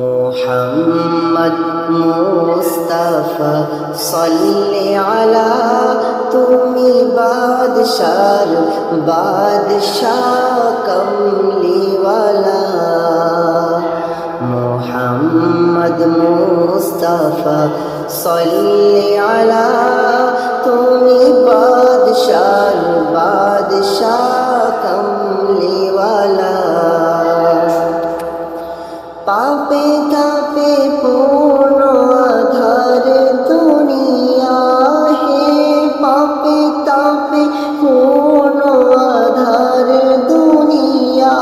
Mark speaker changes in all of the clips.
Speaker 1: মোহাম্মদ মুস্তাফা সাল্লি আলা তুমি বাদশার বাদশাহ কমলিওয়ালা। মোহাম্মদ মুস্তাফা সাল্লি আলা পাপে তাপে পূর্ণ আধার দুনিয়া হে, পাপে তাপে পূর্ণ আধার দুনিয়া।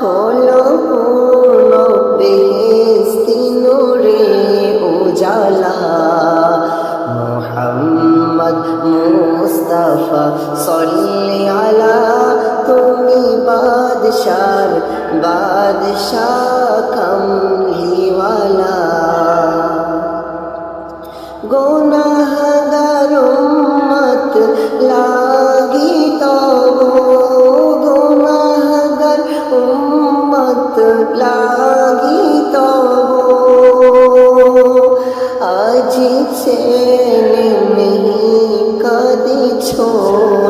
Speaker 1: হলো পূর্ণ বেহেস্তি নূরে উজালা, মোহাম্মদ মুস্তাফা সল্লি বাদশাহ কমলিওয়ালা গুনাহগার উম্মত লাগি তব গুনাহগার উম্মত লাগি তব আজ ছেলে নেই কদিছ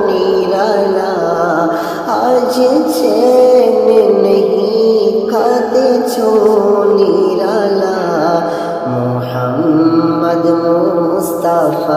Speaker 1: নিরালা। আজ ছেলে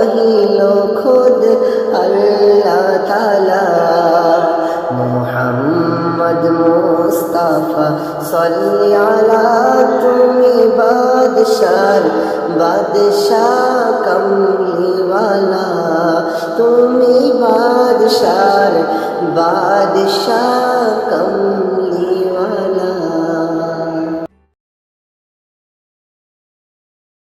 Speaker 1: রহিল খুদ আল্লাহ তালা মোহাম্মদ মুস্তাফা সল্লিয়ালা তুমি বাদশার বাদশাহ কমলিওয়ালা। তুমি বাদশার বাদশাহ